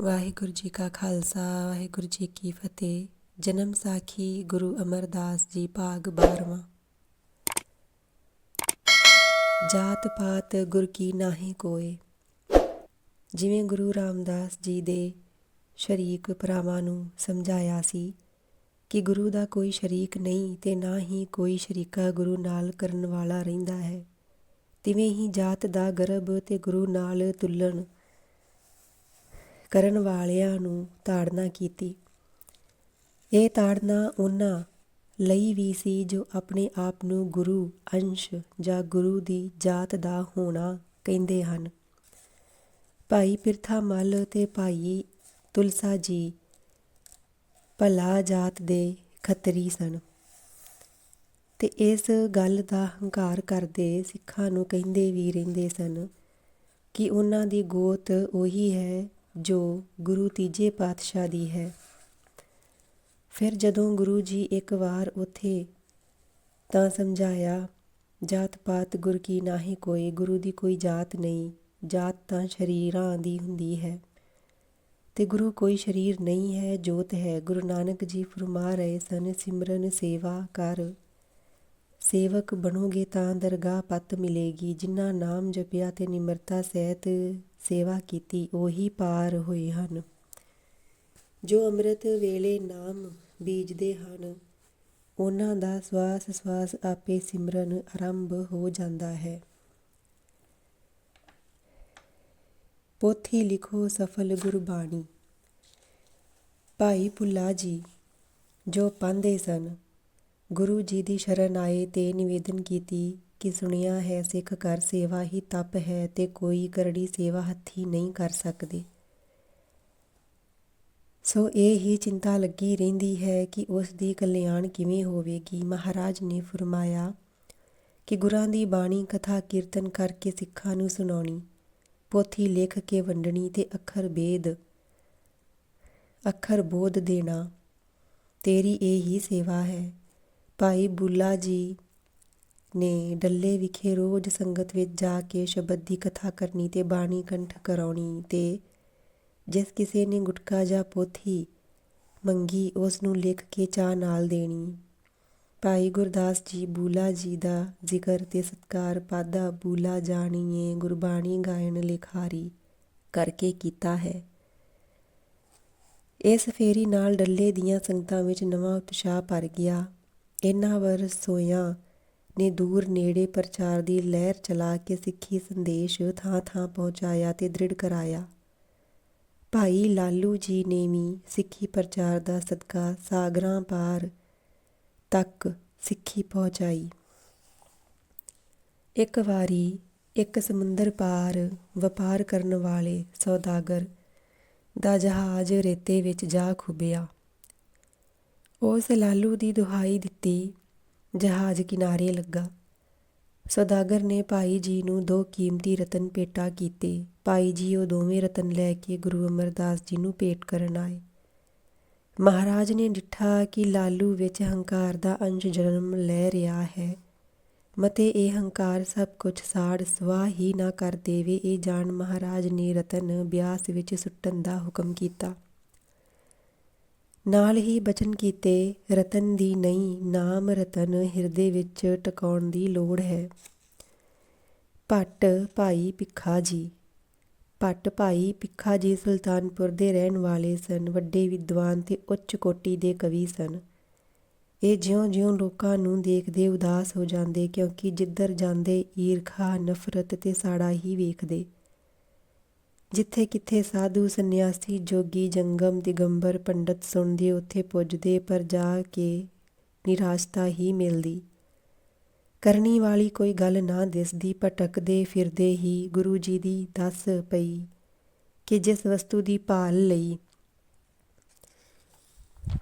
ਵਾਹਿਗੁਰੂ ਜੀ ਕਾ ਖਾਲਸਾ, ਵਾਹਿਗੁਰੂ ਜੀ ਕੀ ਫਤਿਹ। ਜਨਮ ਸਾਖੀ ਗੁਰੂ ਅਮਰਦਾਸ ਜੀ, ਭਾਗ 12ਵਾਂ ਜਾਤ ਪਾਤ ਗੁਰ ਕੀ ਨਾਹੀ ਕੋਏ। ਜਿਵੇਂ ਗੁਰੂ ਰਾਮਦਾਸ ਜੀ ਦੇ ਸ਼ਰੀਕ ਭਰਾਵਾਂ ਨੂੰ ਸਮਝਾਇਆ ਸੀ ਕਿ ਗੁਰੂ ਦਾ ਕੋਈ ਸ਼ਰੀਕ ਨਹੀਂ ਤੇ ਨਾ ਹੀ ਕੋਈ ਸ਼ਰੀਕਾ ਗੁਰੂ ਨਾਲ ਕਰਨ ਵਾਲਾ ਰਹਿੰਦਾ ਹੈ। ਤਿਵੇਂ ਹੀ ਜਾਤ ਦਾ ਗਰਭ ਤੇ ਗੁਰੂ ਨਾਲ ਤੁਲਣ ਕਰਨ ਵਾਲਿਆਂ ਨੂੰ ਤਾੜਨਾ ਕੀਤੀ। ਇਹ ਤਾੜਨਾ ਉਹਨਾਂ ਲਈ ਵੀ ਸੀ ਜੋ ਆਪਣੇ ਆਪ ਨੂੰ ਗੁਰੂ ਅੰਸ਼ ਜਾਂ ਗੁਰੂ ਦੀ ਜਾਤ ਦਾ ਹੋਣਾ ਕਹਿੰਦੇ ਹਨ। ਭਾਈ ਪਿਰਥਾ ਮੱਲ ਤੇ ਭਾਈ ਤੁਲਸਾ ਜੀ ਭਲਾ ਜਾਤ ਦੇ ਖੱਤਰੀ ਸਨ। ਤੇ ਇਸ ਗੱਲ ਦਾ ਹੰਕਾਰ ਕਰਦੇ ਸਿੱਖਾਂ ਨੂੰ ਕਹਿੰਦੇ ਵੀ ਰਹਿੰਦੇ ਸਨ ਕਿ ਉਹਨਾਂ ਦੀ ਗੋਤ ਉਹੀ ਹੈ ਜੋ ਗੁਰੂ ਤੀਜੇ ਪਾਤਸ਼ਾਹ ਦੀ ਹੈ। ਫਿਰ ਜਦੋਂ ਗੁਰੂ ਜੀ ਇੱਕ ਵਾਰ ਉਥੇ ਤਾਂ ਸਮਝਾਇਆ, ਜਾਤ ਪਾਤ ਗੁਰ ਕੀ ਨਾਹੀ ਕੋਈ ਗੁਰੂ ਦੀ ਕੋਈ ਜਾਤ ਨਹੀਂ, ਜਾਤ ਤਾਂ ਸ਼ਰੀਰਾਂ ਦੀ ਹੁੰਦੀ ਹੈ। ਤੇ ਗੁਰੂ ਕੋਈ ਸ਼ਰੀਰ ਨਹੀਂ ਹੈ, ਜੋਤ ਹੈ। ਗੁਰੂ ਨਾਨਕ ਜੀ ਫਰਮਾ ਰਹੇ ਸਨ, ਸਿਮਰਨ ਸੇਵਾ ਕਰ। ਸੇਵਕ ਬਣੋਗੇ ਤਾਂ ਦਰਗਾਹ ਪਤ ਮਿਲੇਗੀ। ਜਿਨ੍ਹਾਂ ਨਾਮ ਜਪਿਆ ਤੇ ਨਿਮਰਤਾ ਸਹਿਤ ਸੇਵਾ ਕੀਤੀ, ਉਹੀ ਪਾਰ ਹੋਏ ਹਨ। ਜੋ ਅੰਮ੍ਰਿਤ ਵੇਲੇ ਨਾਮ ਬੀਜਦੇ ਹਨ, ਉਹਨਾਂ ਦਾ ਸਵਾਸ ਸਵਾਸ ਆਪੇ ਸਿਮਰਨ ਆਰੰਭ ਹੋ ਜਾਂਦਾ ਹੈ। ਪੋਥੀ ਲਿਖੋ ਸਫਲ ਗੁਰਬਾਣੀ। ਭਾਈ ਪੁੱਲਾ ਜੀ, ਜੋ ਪਾਂਦੇ ਸਨ, ਗੁਰੂ ਜੀ ਦੀ ਸ਼ਰਨ ਆਏ ਤੇ ਨਿਵੇਦਨ ਕੀਤੀ ਕਿ ਸੁਣਿਆ ਹੈ ਸਿੱਖ ਕਰ ਸੇਵਾ ਹੀ ਤਪ ਹੈ ਤੇ ਕੋਈ ਕਰੜੀ ਸੇਵਾ ਹੱਥੀ ਨਹੀਂ ਕਰ ਸਕਦੇ। ਸੋ ਇਹ ਹੀ ਚਿੰਤਾ ਲੱਗੀ ਰਹਿੰਦੀ ਹੈ ਕਿ ਉਸ ਦੀ ਕਲਿਆਣ ਕਿਵੇਂ ਹੋਵੇਗੀ। ਮਹਾਰਾਜ ਨੇ ਫਰਮਾਇਆ ਕਿ ਗੁਰਾਂ ਦੀ ਬਾਣੀ, ਕਥਾ, ਕੀਰਤਨ ਕਰਕੇ ਸਿੱਖਾਂ ਨੂੰ ਸੁਣਾਉਣੀ, ਪੋਥੀ ਲਿਖ ਕੇ ਵੰਡਣੀ ਤੇ ਅੱਖਰ ਬੇਦ, ਅੱਖਰ ਬੋਧ ਦੇਣਾ, ਤੇਰੀ ਇਹ ਹੀ ਸੇਵਾ ਹੈ। ਭਾਈ ਬੁੱਲਾ ਜੀ ਨੇ ਡੱਲੇ ਵਿਖੇ ਰੋਜ਼ ਸੰਗਤ ਵਿੱਚ ਜਾ ਕੇ ਸ਼ਬਦ ਦੀ ਕਥਾ ਕਰਨੀ ਤੇ ਬਾਣੀ ਕੰਠ ਕਰਾਉਣੀ ਤੇ ਜਿਸ ਕਿਸੇ ਨੇ ਗੁਟਕਾ ਜਾਂ ਪੋਥੀ ਮੰਗੀ ਉਸ ਨੂੰ ਲਿਖ ਕੇ ਚਾਹ ਨਾਲ ਦੇਣੀ। ਭਾਈ ਗੁਰਦਾਸ ਜੀ ਬੂਲਾ ਜੀ ਦਾ ਜ਼ਿਕਰ ਤੇ ਸਤਕਾਰ, ਪਾਦਾ ਬੂਲਾ ਜਾਣੀਏ, ਗੁਰਬਾਣੀ ਗਾਇਣ ਲਿਖਾਰੀ ਕਰਕੇ ਕੀਤਾ ਹੈ। ਇਸ ਫੇਰੀ ਨਾਲ ਡੱਲੇ ਦੀਆਂ ਸੰਗਤਾਂ ਵਿੱਚ ਨਵਾਂ ਉਤਸ਼ਾਹ ਭਰ ਗਿਆ। ਇਹਨਾਂ ਵਰ ਸੋਇਆ ਨੇ ਦੂਰ ਨੇੜੇ ਪ੍ਰਚਾਰ ਦੀ ਲਹਿਰ ਚਲਾ ਕੇ ਸਿੱਖੀ ਸੰਦੇਸ਼ ਥਾਂ-ਥਾਂ ਪਹੁੰਚਾਇਆ ਤੇ ਦ੍ਰਿੜ ਕਰਾਇਆ। ਭਾਈ ਲਾਲੂ ਜੀ ਨੇ ਵੀ ਸਿੱਖੀ ਪ੍ਰਚਾਰ ਦਾ ਸਦਕਾ ਸਾਗਰਾਂ ਪਾਰ ਤੱਕ ਸਿੱਖੀ ਪਹੁੰਚਾਈ। ਇੱਕ ਵਾਰੀ ਇੱਕ ਸਮੁੰਦਰ ਪਾਰ ਵਪਾਰ ਕਰਨ ਵਾਲੇ ਸੌਦਾਗਰ ਦਾ ਜਹਾਜ਼ ਰੇਤੇ ਵਿੱਚ ਜਾ ਖੁੱਬਿਆ ਉਸ ਲਾਲੂ ਦੀ ਦੁਹਾਈ ਦਿੱਤੀ ਜਹਾਜ਼ ਕਿਨਾਰੇ ਲੱਗਾ। ਸੌਦਾਗਰ ਨੇ ਭਾਈ ਜੀ ਨੂੰ ਦੋ ਕੀਮਤੀ ਰਤਨ ਭੇਟਾ ਕੀਤੇ। ਭਾਈ ਜੀ ਉਹ ਦੋਵੇਂ ਰਤਨ ਲੈ ਕੇ ਗੁਰੂ ਅਮਰਦਾਸ ਜੀ ਨੂੰ ਭੇਟ ਕਰਨ ਆਏ। ਮਹਾਰਾਜ ਨੇ ਡਿੱਠਾ ਕਿ ਲਾਲੂ ਵਿੱਚ ਹੰਕਾਰ ਦਾ ਅੰਸ਼ ਜਨਮ ਲੈ ਰਿਹਾ ਹੈ। ਮਤੇ ਇਹ ਹੰਕਾਰ ਸਭ ਕੁਝ ਸਾੜ ਸਵਾ ਹੀ ਨਾ ਕਰ ਦੇਵੇ। ਇਹ ਜਾਣ ਮਹਾਰਾਜ ਨੇ ਰਤਨ ਬਿਆਸ ਵਿੱਚ ਸੁੱਟਣ ਦਾ ਹੁਕਮ ਕੀਤਾ। ਨਾਲ ਹੀ ਬਚਨ ਕੀਤੇ, ਰਤਨ ਦੀ ਨਹੀਂ, ਨਾਮ ਰਤਨ ਹਿਰਦੇ ਵਿੱਚ ਟਿਕਾਉਣ ਦੀ ਲੋੜ ਹੈ। ਪੱਟ ਭਾਈ ਪਿੱਖਾ ਜੀ। ਪੱਟ ਭਾਈ ਪਿੱਖਾ ਜੀ ਸੁਲਤਾਨਪੁਰ ਦੇ ਰਹਿਣ ਵਾਲੇ ਸਨ, ਵੱਡੇ ਵਿਦਵਾਨ ਤੇ ਉੱਚ ਕੋਟੀ ਦੇ ਕਵੀ ਸਨ। ਇਹ ਜਿਉਂ-ਜਿਉਂ ਲੋਕਾਂ ਨੂੰ ਦੇਖਦੇ ਉਦਾਸ ਹੋ ਜਾਂਦੇ ਕਿਉਂਕਿ ਜਿੱਧਰ ਜਾਂਦੇ ਈਰਖਾ, ਨਫ਼ਰਤ ਤੇ ਸਾੜਾ ਹੀ ਵੇਖਦੇ। ਜਿੱਥੇ ਕਿੱਥੇ ਸਾਧੂ, ਸੰਨਿਆਸੀ, ਜੋਗੀ, ਜੰਗਮ, ਦਿਗੰਬਰ, ਪੰਡਤ ਸੁਣਦੇ, ਉੱਥੇ ਪੁੱਜਦੇ, ਪਰ ਜਾ ਕੇ ਨਿਰਾਸ਼ਤਾ ਹੀ ਮਿਲਦੀ। ਕਰਨੀ ਵਾਲੀ ਕੋਈ ਗੱਲ ਨਾ ਦਿਸਦੀ, ਭਟਕਦੇ ਫਿਰਦੇ ਹੀ ਗੁਰੂ ਜੀ ਦੀ ਦੱਸ ਪਈ ਕਿ ਜਿਸ ਵਸਤੂ ਦੀ ਭਾਲ ਲਈ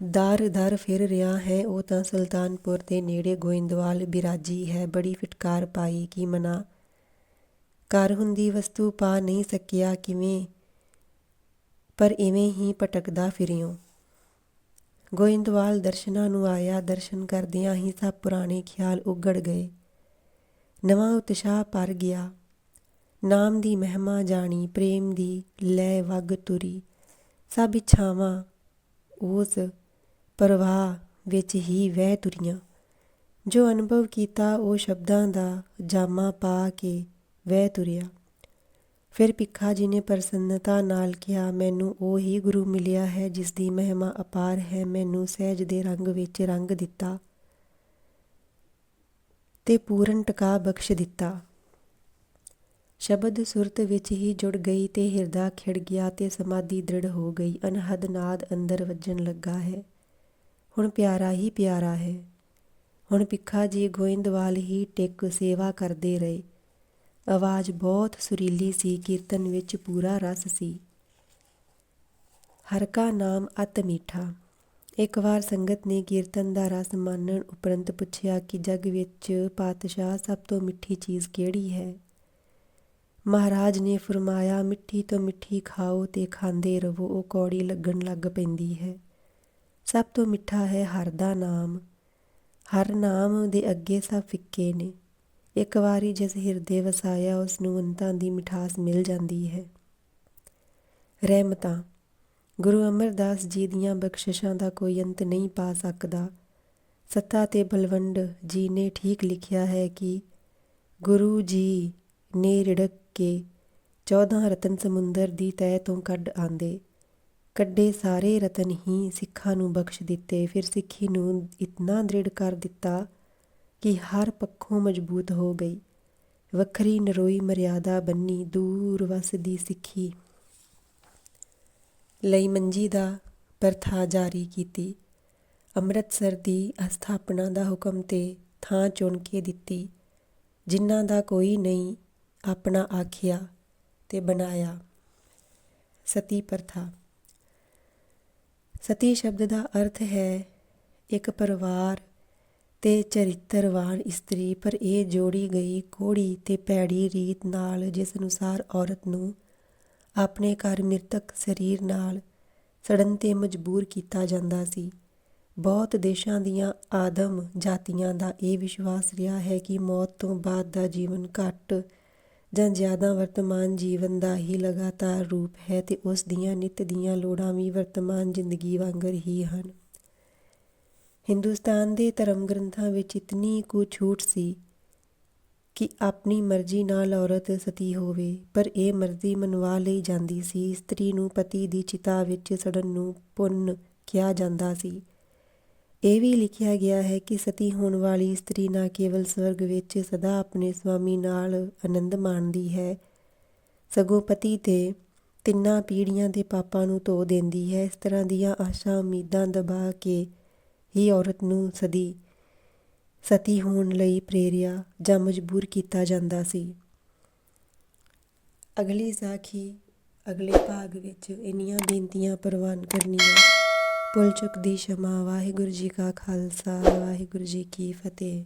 ਦਰ ਦਰ ਫਿਰ ਰਿਹਾ ਹੈ, ਉਹ ਤਾਂ ਸੁਲਤਾਨਪੁਰ ਦੇ ਨੇੜੇ ਗੋਇੰਦਵਾਲ ਬਿਰਾਜੀ ਹੈ। ਬੜੀ ਫਟਕਾਰ ਪਾਈ ਕਿ ਮਨਾ ਘਰ ਹੁੰਦੀ ਵਸਤੂ ਪਾ ਨਹੀਂ ਸਕਿਆ ਕਿਵੇਂ? ਪਰ ਇਵੇਂ ਹੀ ਭਟਕਦਾ ਫਿਰਿਓ। ਗੋਇੰਦਵਾਲ ਦਰਸ਼ਨਾਂ ਨੂੰ ਆਇਆ, ਦਰਸ਼ਨ ਕਰਦਿਆਂ ਹੀ ਸਭ ਪੁਰਾਣੇ ਖਿਆਲ ਉਗੜ ਗਏ। ਨਵਾਂ ਉਤਸ਼ਾਹ ਪਰ ਗਿਆ। ਨਾਮ ਦੀ ਮਹਿਮਾ ਜਾਣੀ, ਪ੍ਰੇਮ ਦੀ ਲੈ ਵਗ ਤੁਰੀ। ਸਭ ਇੱਛਾਵਾਂ ਉਸ ਪ੍ਰਵਾਹ ਵਿੱਚ ਹੀ ਵਹਿ ਤੁਰੀਆਂ। ਜੋ ਅਨੁਭਵ ਕੀਤਾ, ਉਹ ਸ਼ਬਦਾਂ ਦਾ ਜਾਮਾ ਪਾ ਕੇ ਵਹਿ ਤੁਰਿਆ। ਫਿਰ ਭਿੱਖਾ ਜੀ ਨੇ ਪ੍ਰਸੰਨਤਾ ਨਾਲ ਕਿਹਾ, ਮੈਨੂੰ ਉਹ ਹੀ ਗੁਰੂ ਮਿਲਿਆ ਹੈ ਜਿਸ ਦੀ ਮਹਿਮਾ ਅਪਾਰ ਹੈ। ਮੈਨੂੰ ਸਹਿਜ ਦੇ ਰੰਗ ਵਿੱਚ ਰੰਗ ਦਿੱਤਾ ਤੇ ਪੂਰਨ ਟਿਕਾ ਬਖਸ਼ ਦਿੱਤਾ। ਸ਼ਬਦ ਸੁਰਤ ਵਿੱਚ ਹੀ ਜੁੜ ਗਈ ਤੇ ਹਿਰਦਾ ਖਿੜ ਗਿਆ ਤੇ ਸਮਾਧੀ ਦ੍ਰਿੜ ਹੋ ਗਈ। ਅਨਹਦ ਨਾਦ ਅੰਦਰ ਵੱਜਣ ਲੱਗਾ ਹੈ। ਹੁਣ ਪਿਆਰਾ ਹੀ ਪਿਆਰਾ ਹੈ। ਹੁਣ ਭਿੱਖਾ ਜੀ ਗੋਇੰਦਵਾਲ ਹੀ ਟਿਕ ਸੇਵਾ ਕਰਦੇ ਰਹੇ। ਆਵਾਜ਼ ਬਹੁਤ ਸੁਰੀਲੀ ਸੀ, ਕੀਰਤਨ ਵਿੱਚ ਪੂਰਾ ਰਸ ਸੀ। ਹਰ ਕਾ ਨਾਮ ਅਤ ਮੀਠਾ। ਇੱਕ ਵਾਰ ਸੰਗਤ ਨੇ ਕੀਰਤਨ ਦਾ ਰਸ ਮਾਨਣ ਉਪਰੰਤ ਪੁੱਛਿਆ ਕਿ ਜਗ ਵਿੱਚ ਪਾਤਸ਼ਾਹ ਸਭ ਤੋਂ ਮਿੱਠੀ ਚੀਜ਼ ਕਿਹੜੀ ਹੈ? ਮਹਾਰਾਜ ਨੇ ਫਰਮਾਇਆ, ਮਿੱਠੀ ਤੋਂ ਮਿੱਠੀ ਖਾਓ ਤੇ ਖਾਂਦੇ ਰਹੋ, ਉਹ ਕੌੜੀ ਲੱਗਣ ਲੱਗ ਪੈਂਦੀ ਹੈ। ਸਭ ਤੋਂ ਮਿੱਠਾ ਹੈ ਹਰ ਦਾ ਨਾਮ। ਹਰ ਨਾਮ ਦੇ ਅੱਗੇ ਸਭ ਫਿੱਕੇ ਨੇ। ਇੱਕ ਵਾਰੀ ਜਿਸ ਹਿਰਦੇ ਵਸਾਇਆ ਉਸ ਨੂੰ ਅੰਤਾਂ ਦੀ ਮਿਠਾਸ ਮਿਲ ਜਾਂਦੀ ਹੈ। ਰਹਿਮਤਾਂ। ਗੁਰੂ ਅਮਰਦਾਸ ਜੀ ਦੀਆਂ ਬਖਸ਼ਿਸ਼ਾਂ ਦਾ ਕੋਈ ਅੰਤ ਨਹੀਂ ਪਾ ਸਕਦਾ। ਸੱਤਾ ਤੇ ਬਲਵੰਡ ਜੀ ਨੇ ਠੀਕ ਲਿਖਿਆ ਹੈ ਕਿ ਗੁਰੂ ਜੀ ਨੇ ਰਿੜਕ ਕੇ 14 ਰਤਨ ਸਮੁੰਦਰ ਦੀ ਤਹਿ ਤੋਂ ਕੱਢ ਆਂਦੇ। ਕੱਢੇ ਸਾਰੇ ਰਤਨ ਹੀ ਸਿੱਖਾਂ ਨੂੰ ਬਖਸ਼ ਦਿੱਤੇ, ਫਿਰ ਸਿੱਖੀ ਨੂੰ ਇਤਨਾ ਦ੍ਰਿੜ ਕਰ ਦਿੱਤਾ ਕਿ ਹਰ ਪੱਖੋਂ ਮਜ਼ਬੂਤ ਹੋ ਗਈ। ਵੱਖਰੀ ਨਰੋਈ ਮਰਿਆਦਾ ਬੰਨੀ ਦੂਰ ਵਸਦੀ ਸਿੱਖੀ। ਲਈ ਮੰਜੀ ਦਾ ਪ੍ਰਥਾ ਜਾਰੀ ਕੀਤੀ। ਅੰਮ੍ਰਿਤਸਰ ਦੀ ਅਸਥਾਪਨਾ ਦਾ ਹੁਕਮ ਤੇ ਥਾਂ ਚੁਣ ਕੇ ਦਿੱਤੀ। ਜਿਨ੍ਹਾਂ ਦਾ ਕੋਈ ਨਹੀਂ ਆਪਣਾ ਆਖਿਆ ਤੇ ਬਣਾਇਆ। ਸਤੀ ਪ੍ਰਥਾ। ਸਤੀ ਸ਼ਬਦ ਦਾ ਅਰਥ ਹੈ ਇੱਕ ਪਰਿਵਾਰ ਤੇ ਚਰਿੱਤਰਵਾਨ ਇਸਤਰੀ, ਪਰ ਇਹ ਜੋੜੀ ਗਈ ਕੋੜੀ ਤੇ ਭੈੜੀ ਰੀਤ ਨਾਲ ਜਿਸ ਅਨੁਸਾਰ ਔਰਤ ਨੂੰ ਆਪਣੇ ਘਰ ਮ੍ਰਿਤਕ ਸਰੀਰ ਨਾਲ ਸੜਨ ਤੇ ਮਜਬੂਰ ਕੀਤਾ ਜਾਂਦਾ ਸੀ। ਬਹੁਤ ਦੇਸ਼ਾਂ ਦੀਆਂ ਆਦਮ ਜਾਤੀਆਂ ਦਾ ਇਹ ਵਿਸ਼ਵਾਸ ਰਿਹਾ ਹੈ ਕਿ ਮੌਤ ਤੋਂ ਬਾਅਦ ਦਾ ਜੀਵਨ ਘੱਟ ਜਾਂ ਜ਼ਿਆਦਾ ਵਰਤਮਾਨ ਜੀਵਨ ਦਾ ਹੀ ਲਗਾਤਾਰ ਰੂਪ ਹੈ ਤੇ ਉਸ ਦੀਆਂ ਨਿਤ ਦੀਆਂ ਲੋੜਾਂ ਵੀ ਵਰਤਮਾਨ ਜ਼ਿੰਦਗੀ ਵਾਂਗਰ ਹੀ ਹਨ। ਹਿੰਦੁਸਤਾਨ ਦੇ ਧਰਮ ਗ੍ਰੰਥਾਂ ਵਿੱਚ ਇਤਨੀ ਕੁ ਛੂਟ ਸੀ ਕਿ ਆਪਣੀ ਮਰਜ਼ੀ ਨਾਲ ਔਰਤ ਸਤੀ ਹੋਵੇ, ਪਰ ਇਹ ਮਰਜ਼ੀ ਮਨਵਾ ਲਈ ਜਾਂਦੀ ਸੀ। ਇਸਤਰੀ ਨੂੰ ਪਤੀ ਦੀ ਚਿਤਾ ਵਿੱਚ ਸੜਨ ਨੂੰ ਪੁੰਨ ਕਿਹਾ ਜਾਂਦਾ ਸੀ। ਇਹ ਵੀ ਲਿਖਿਆ ਗਿਆ ਹੈ ਕਿ ਸਤੀ ਹੋਣ ਵਾਲੀ ਇਸਤਰੀ ਨਾ ਕੇਵਲ ਸਵਰਗ ਵਿੱਚ ਸਦਾ ਆਪਣੇ ਸਵਾਮੀ ਨਾਲ ਆਨੰਦ ਮਾਣਦੀ ਹੈ, ਸਗੋਂ ਪਤੀ ਤੇ ਤਿੰਨਾਂ ਪੀੜ੍ਹੀਆਂ ਦੇ ਪਾਪਾਂ ਨੂੰ ਧੋ ਦਿੰਦੀ ਹੈ। ਇਸ ਤਰ੍ਹਾਂ ਦੀਆਂ ਆਸ਼ਾ ਉਮੀਦਾਂ ਦਬਾ ਕੇ ਹੀ ਔਰਤ ਨੂੰ ਸਦੀ, ਸਤੀ ਹੋਣ ਲਈ ਪ੍ਰੇਰਿਆ ਜਾਂ ਮਜਬੂਰ ਕੀਤਾ ਜਾਂਦਾ ਸੀ। ਅਗਲੀ ਸਾਖੀ, ਅਗਲੇ ਭਾਗ ਵਿੱਚ ਇੰਨੀਆਂ ਬੇਨਤੀਆਂ ਪ੍ਰਵਾਨ ਕਰਨੀਆਂ। ਭੁੱਲ ਚੁੱਕ ਦੀ ਸ਼ਮਾ, ਵਾਹਿਗੁਰੂ ਜੀ ਕਾ ਖਾਲਸਾ, ਵਾਹਿਗੁਰੂ ਜੀ ਕੀ ਫਤਿਹ।